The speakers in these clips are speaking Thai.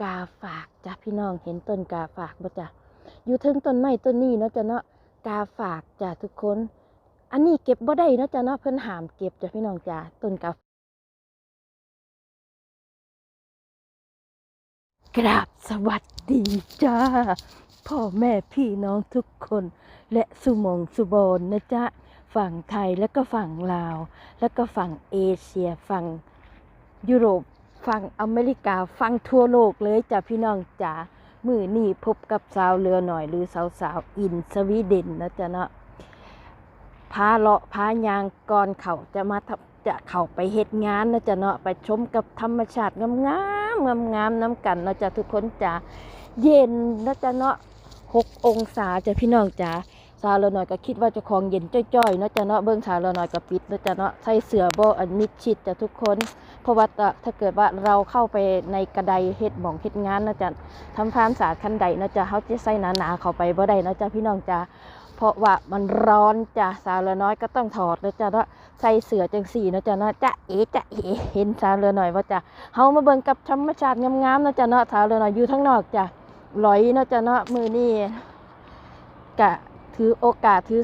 กาฝากจ้ะพี่น้องเห็นต้นกาฝากบ่จ้ะอยู่ถึงต้นไม้ต้นนี้เนาะจ้ะเนาะกาฝากจ้ะทุกคน อันนี้เก็บบ่ได้เนาะจ้ะเนาะเพิ่นห้ามเก็บจ้ะพี่น้องจ้ะต้นกากราบสวัสดีจ้า พ่อแม่พี่น้องทุกคน และสุมงสุบอนนะจ๊ะฝั่งไทยแล้วก็ฝั่งลาว แล้วก็ฝั่งเอเชียฝั่งยุโรป ฝั่งอเมริกาฝั่งทั่วโลกเลยจ้ะพี่น้องจ๋ามือนี่พบกับสาวเรือหน่อยหรือสาวสาวอินสวีเดนนะจ๊ะเนาะพาเลาะพายางก่อนเขาจะมาจะเข้าไปเฮ็ดงานนะจ๊ะเนาะไปชมกับธรรมชาติงามๆงามๆน้ำกันนะจ๊ะทุกคนจ๋าเย็นนะจ๊ะเนาะหกองศาจ้ะพี่น้องจ๋าสาวเราหน่อยก็คิดว่าจะของเย็นจ้อยๆเนาะจ้ะเนาะเบิ้งสาวเราหน่อยก็ปิดเนาะจ้ะเนาะใส่เสื้อบ่อันมิดชิดจ้ะทุกคน เพราะว่าถ้าเกิดว่าเราเข้าไปในกระไดเฮ็ดหมองเฮ็ดงานนะจ้ะทำความสะอาดคันใดนะจ้ะเฮาจะใส่หนาๆเข้าไปบ่ได้นะจ้ะพี่น้องจ้ะเพราะว่ามันร้อนจ้ะสาวเราน้อยก็ต้องถอดนะจ้ะเนาะใส่เสื้อจังสีนะจ้ะเนาะจ้ะเอ๋จ้ะเอ๋เห็นสาวเราหน่อยว่าจ้ะเฮามาเบิ่งกับธรรมชาติงามๆนะจ้ะเนาะสาวเราหน่อยอยู่ข้งนอกจ้ะลอยนะจ้ะเนาะมือนี้กะถือโอกาสถือ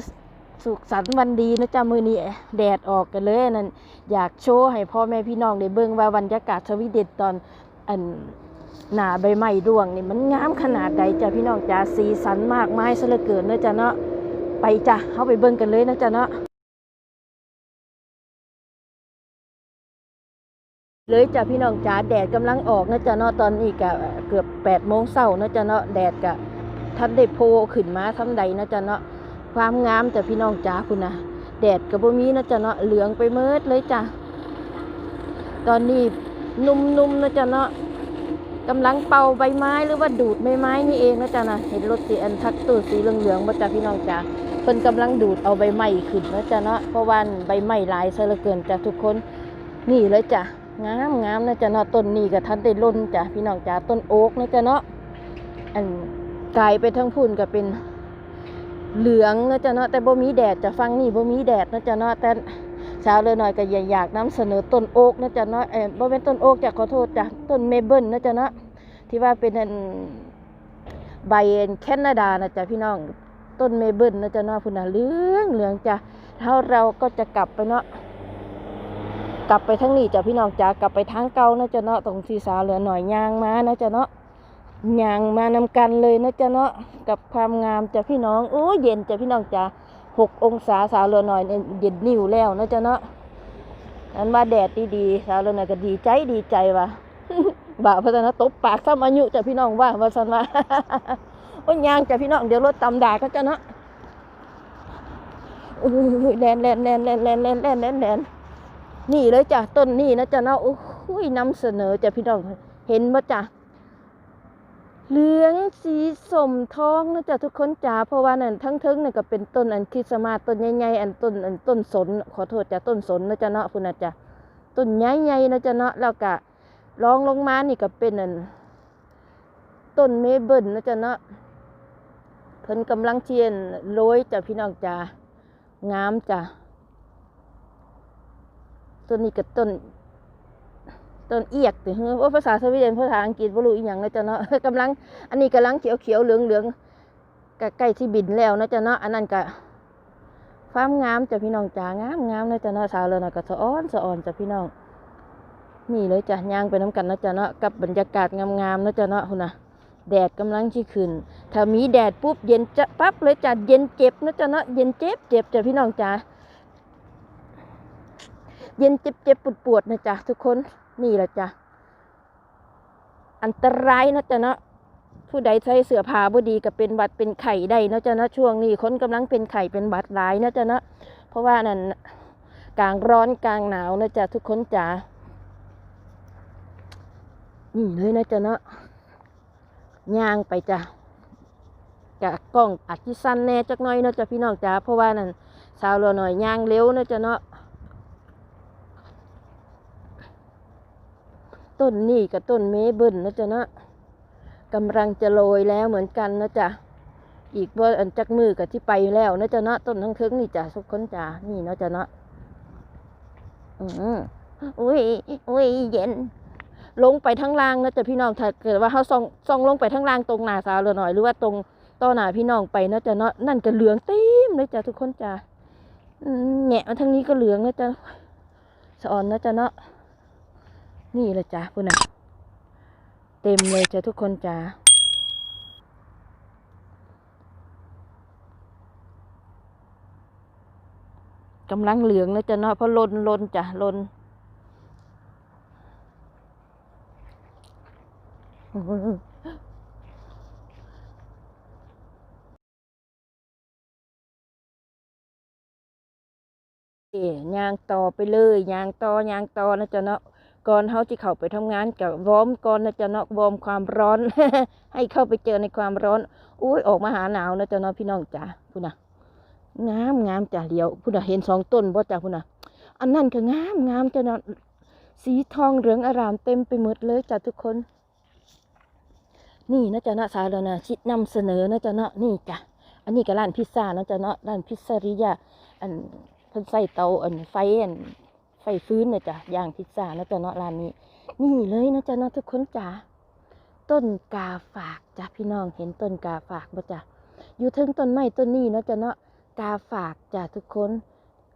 สุขสันต์วันดีนะจ๊ะมือนี้แดดออกกันเลยนั่นอยากโชว์ให้พ่อแม่พี่น้องได้เบิ่งว่าบรรยากาศสวีเดนตอนอันหนาใบไม้ร่วงนี่มันงามขนาดใดจ้ะพี่น้องจ้าสีสันมากมายซะเหลือเกินนะจ๊ะเนาะไปจ้ะเข้าไปเบิ่งกันเลยนะจ๊ะเนาะเลยจ้ะพี่น้องจ้าแดดกำลังออกนะจ๊ะเนาะตอนนี้ก็เกือบแปดโมงเช้านะจ๊ะเนาะแดดก็ท่านได้โพขึ้นมาทำใดนะจ๊ะเนาะ ความงามแต่พี่น้องจ๋าคุณนะแดดกับบ่มีนะจ๊ะเนาะเหลืองไปเมิดเลยจ้ะตอนนี้นุ่มๆนะจ๊ะเนาะกำลังเป่าใบไม้หรือว่าดูดใบไม้นี่เองนะจ๊ะนะเห็นรถสีอันทักตูดสีเหลืองๆบ่จ้ะพี่น้องจ๋าเพิ่นกำลังดูดเอาใบไม้ขึ้นนะจ๊ะเนาะเพราะว่าใบไม้หลายซะเหลือเกินจ้ะทุกคนนี่เลยจ้ะงามงามนะจ๊ะเนาะต้นนี้กับท่านได้ล้นจ้ะพี่น้องจ๋าต้นโอ๊กนะจ๊ะเนาะอันกลายไปทั้งพุ่นก็เป็น เหลืองนะจ๊ะเนาะแต่บ่มีแดดจะฟังนี่บ่มีแดดนะจ๊ะเนาะแต่เช้าเลยหน่อยก็อยากอยากนำเสนอต้นโอ๊กนะจ๊ะเนาะเออบ่เป็นต้นโอ๊กจ้ะขอโทษจ้ะต้นเมเบิลนะจ๊ะเนาะที่ว่าเป็นใบแคนาดานะจ๊ะพี่น้องต้นเมเบิลนะจ๊ะเนาะพุ่นน่ะเหลืองเหลืองจ้ะเท่าเราก็จะกลับไปเนาะกลับไปทางนี้จ้ะพี่น้องจ้ะกลับไปทางเก่านะจ๊ะเนาะตรงที่สาวเหลือหน่อยย่างมานะจ๊ะเนาะ ย่างมานำกันเลยนะจ๊ะเนาะกับความงามจ้ะพี่น้องโอ้เย็นจ้ะพี่น้องจ้ะหกองศาสาวเรือหน่อยเย็นนิ่วแล้วนะจ๊ะเนาะอันว่าแดดดีๆสาวเรือหน่อยก็ดีใจดีใจว่ะบ่าพัฒนาตบปากซ้ำอายุจ้ะพี่น้องว่าว่าสันว่าโอ้ยางจ้ะพี่น้องเดี๋ยวรถตำด่าก็จะเนาะอุ้ยแลนแลนแลนแลนแลนแลนแลนแลนแลนนี่เลยจ้ะต้นนี่นะจ๊ะเนาะโอ้ยนำเสนอจ้ะพี่น้องเห็นบ่จ้ะ เหลืองสีสมทองนะจ๊ะทุกคนจ๋าเพราะว่านั่นทั้งเทิงนั่นก็เป็นต้นอันคริสต์มาสต้นใหญ่ๆอันต้นอันต้นสน ขอโทษจ้ะต้นสนนะจ๊ะเนาะคุณนะจ๊ะต้นใหญ่ๆนะจ๊ะเนาะแล้วก็รองลงมานี่ก็เป็นอันต้นเมเบิลนะจ๊ะเนาะเพิ่นกำลังเชียนโรยจ้ะพี่น้องจ๋างามจ้ะต้นนี้ก็ต้น ต้นเอียกติเฮ้อว่าภาษาสวีเดนภาษาอังกฤษบ่รู้อีหยังนะจ๊ะเนาะกำลังอันนี้กำลังเขียวเขียวเหลืองเหลืองก็ใกล้ที่บินแล้วนะจ๊ะเนาะอันนั้นก็ความงามจ้ะพี่น้องจ๋างามงามนะจ๊ะเนาะสาวเลยนะก็สะอ้อนสะอ่อนจ้ะพี่น้อง นี่เลยจ้ะย่างไปน้ำกันนะจ๊ะเนาะกับบรรยากาศงามๆนะจ๊ะเนาะคุณนะแดดกำลังที่ขึ้น ถ้ามีแดดปุ๊บเย็นจะปั๊บเลยจ้ะเย็นเจ็บนะจ๊ะเนาะเย็นเจ็บเจ็บจ้ะพี่น้องจ๋าเย็นเจ็บเจ็บปวดปวดนะจ๊ะทุกคน นี่แหละจ้ะ อันตรายนะจ๊ะเนาะผู้ใดใช้เสื้อผ้าบดีก็เป็นหวัดเป็นไข้ได้นะจ๊ะเนาะช่วงนี้คนกำลังเป็นไข้เป็นหวัดหลายนะจ๊ะเนาะเพราะว่านั่นกลางร้อนกลางหนาวนะจ๊ะทุกคนจ๋านี่เลยนะจ๊ะเนาะย่างไปจ้ะกะกล้องอัดที่สั้นแน่จักหน้อยนะจ๊ะพี่น้องจ๋าเพราะว่านั่นสาวเรือหน่อยย่างเร็วนะจ๊ะเนาะ ต้นนี่กับต้นเมเบิลนะจ๊ะนะกำลังจะโรยแล้วเหมือนกันนะจ๊ะอีกว่าอันจักมือกับที่ไปแล้วนะจ๊ะนะต้นทั้งเทิงนี่จ้ะทุกคนจ้ะนี่นะจ๊ะนะอืมอุ้ยอุ้ยเย็น ลงไปทางล่างนะจ๊ะพี่น้องถ้าเกิดว่าเขาส่องส่องลงไปทางล่างตรงหน้าสาวเรือหน่อยหรือว่าตรงต่อหน้าพี่น้องไปนะจ๊ะเนาะนั่นก็เหลืองเต็มเลยจ้ะทุกคนจ้ะแหงะมาทางนี้ก็เหลืองนะจ๊ะสออนนะจ๊ะเนาะ นี่ลยจ้ะพุ่นน่ะเต็มเลยจ้ะทุกคนจ้ะกำลังเหลืองนะจ๊ะเนาะเพราะลนลนจ้ะลนเอ๋ยางต่อไปเลยยางต่อยางต่อนะจ๊ะเนาะ ก่อนเขาจะเข้าไปทำงานกับวอร์มก่อนนะจ๊ะเนาะวอร์มความร้อน ให้เข้าไปเจอในความร้อนอุ้ยออกมาหาหนาวนะจ๊ะเนาะพี่น้องจ๋าพูดนะงามงามจ้ะเดียวพูดนะเห็นสองต้นบ่จ้ะพูดนะอันนั้นก็งามงามจ้ะเนาะสีทองเหลืองอารามเต็มไปหมดเลยจ้ะทุกคน นี่นะจ๊ะเนาะสาวแล้วนะชิดนำเสนอนะจ๊ะเนาะนี่จ้ะอันนี้ก็ร้านพิซซ่านะจ๊ะเนาะร้านพิซซาริยาอันเพิ่นใส่เตาอันไฟอัน ไฟฟื้นนะจ๊ะย่างพิซซ่านะจ๊ะเนาะร้านนี้ นี่เลยนะจ๊ะเนาะทุกคนจ๋าต้นกาฝากจ้ะพี่น้องเห็นต้นกาฝากบ่จ้ะอยู่เทึงต้นไม้ต้นนี้นะจ๊ะเนาะกาฝากจ้ะทุกคน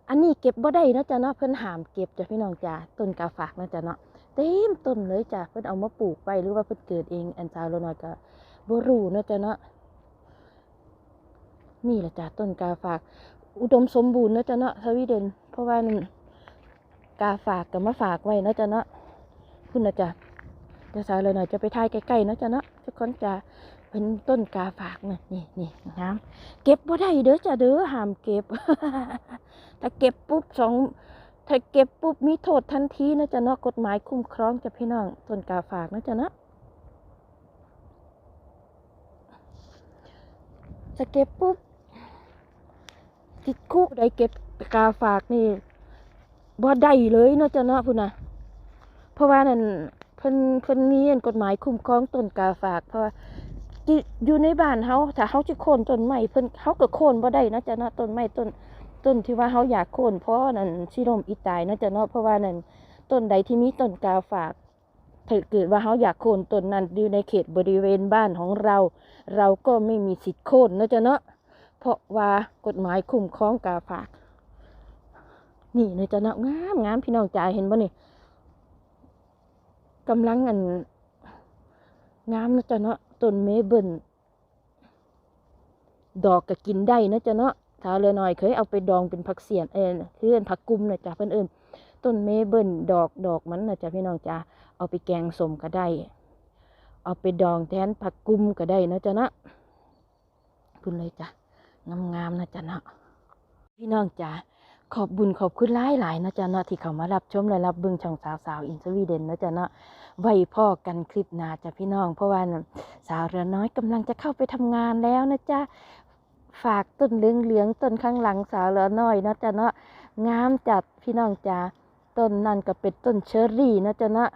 อันนี้เก็บบ่ได้นะจ๊ะเนาะเพิ่นห้ามเก็บจ้ะพี่น้องจ้ะต้นกาฝากนะจ๊ะเนาะเต็มต้นเลยจ้ะเพิ่นเอามาปลูกไว้หรือว่าเพิ่นเกิดเองอันสาวเรนอยก็บ่รู้นะจ๊ะเนาะนี่แหละจ้ะต้นกาฝาก อุดมสมบูรณ์นะจ๊ะเนาะสวีเดนเพราะว่านั่น กาฝากกับมาฝากไว้นะจ๊ะเนาะคุณนะจ๊ะจะสาวเลยหน่อยจะไปถ่ายใกล้ๆนะจ๊ะเนาะทุกคนจะเป็นต้นกาฝากนะนี่นี่งามเก็บบ่ได้เด้อจ้ะเด้อห้ามเก็บถ้าเก็บปุ๊บสองถ้าเก็บปุ๊บมีโทษทันทีนะจ๊ะเนาะกฎหมายคุ้มครองจะพี่น้องต้นกาฝากนะจ๊ะเนาะจะเก็บปุ๊บติดคุกได้เก็บกาฝากนี่ บ่ได้เลยเนาะจ้ะเนาะพุ่นน่ะ เพราะว่านั่นเพิ่นเพิ่นมีอันกฎหมายคุ้มครองต้นกาฝาก เพราะว่าอยู่ในบ้านเฮาถ้าเฮาสิโค่นต้นไม้เพิ่นเฮาก็โค่นบ่ได้นะจ้ะเนาะต้นไม้ต้นต้นที่ว่าเฮาอยากโค่นเพราะนั่นสิล่มอีตายนะจ้ะเนาะเพราะว่านั่นต้นใดที่มีต้นกาฝากถ้าเกิดว่าเฮาอยากโค่นต้นนั้นอยู่ในเขตบริเวณบ้านของเรา เราก็ไม่มีสิทธิ์โค่นนะจ้ะเนาะเพราะว่ากฎหมายคุ้มครองกาฝาก นี่ในจะนาะงามงามพี่น้องจ่าเห็นบ่นี่กำลังอันงามนะจ๊ะเนาะต้นเมเบิลดอกก็กินได้นะจ๊ะเนาะถ้าเรือน้อยเคยเอาไปดองเป็นผักเสียนเอ็นคือเอิ้นผักกุมนะจ๊ะเพิ่นเอิ้นต้นเมเบิลดอกดอกมันนะจ๊ะพี่น้องจ้าเอาไปแกงสมก็ได้ เอาไปดองแทนผักกุมก็ได้นะจ๊ะเนาะพุ่นเลยจ้ะงามๆนะจ๊ะเนาะพี่น้องจ๋า ขอบบุญขอบคุณหลายหลายนะจ๊ะเนาะที่เขามารับชมและรับเบิ่งช่องสาวสาวอินสวีเดนนะจ๊ะเนาะไว้พ่อกันคลิปหน้าจ้ะพี่น้อง เพราะว่าสาวเรือน้อยกำลังจะเข้าไปทำงานแล้วนะจ๊ะฝากต้นเหลืองเหลืองต้นข้างหลังสาวเรือน้อยนะจ๊ะเนาะงามจัดพี่น้องจ๋าต้นนั่นก็เป็นต้นเชอรี่นะจ๊ะเนาะ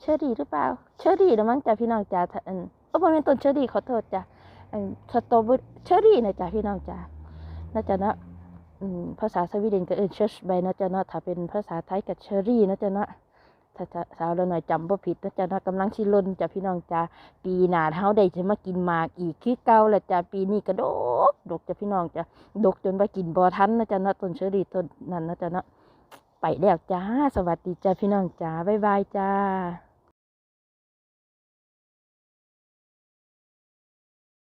เชอรี่หรือเปล่าเชอรี่นะมั้งจ้ะพี่น้องจ๋าถ้าอันเออบ่แม่นต้นเชอรี่ขอโทษจ้ะสตรอเบอรี่เชอรี่นะจ๊ะพี่น้องจ๋าน่าจะเนาะ ภาษาสวีเดนก็เอินเชอร์ชใบนะจ๊ะเนาะถ้าเป็นภาษาไทยก็เชอรี่นะจ๊ะเนาะถ้าสาวเราหน่อยจำบ่ผิดนะจ๊ะเนาะกำลังชิลนจ้ะพี่น้องจ๋าปีหนาเฮาได้จะมากินหมากอีกคือเก่าแหละจ้ะปีนี้ก็ดกดกจ้ะพี่น้องจ้ะดกจนว่ากินบ่ทันนะจ๊ะเนาะต้นเชอรี่ต้นนั้นนะจ๊ะเนาะไปแล้วจ้าสวัสดีจ้ะพี่น้องจ๋าบ๊ายบายจ้า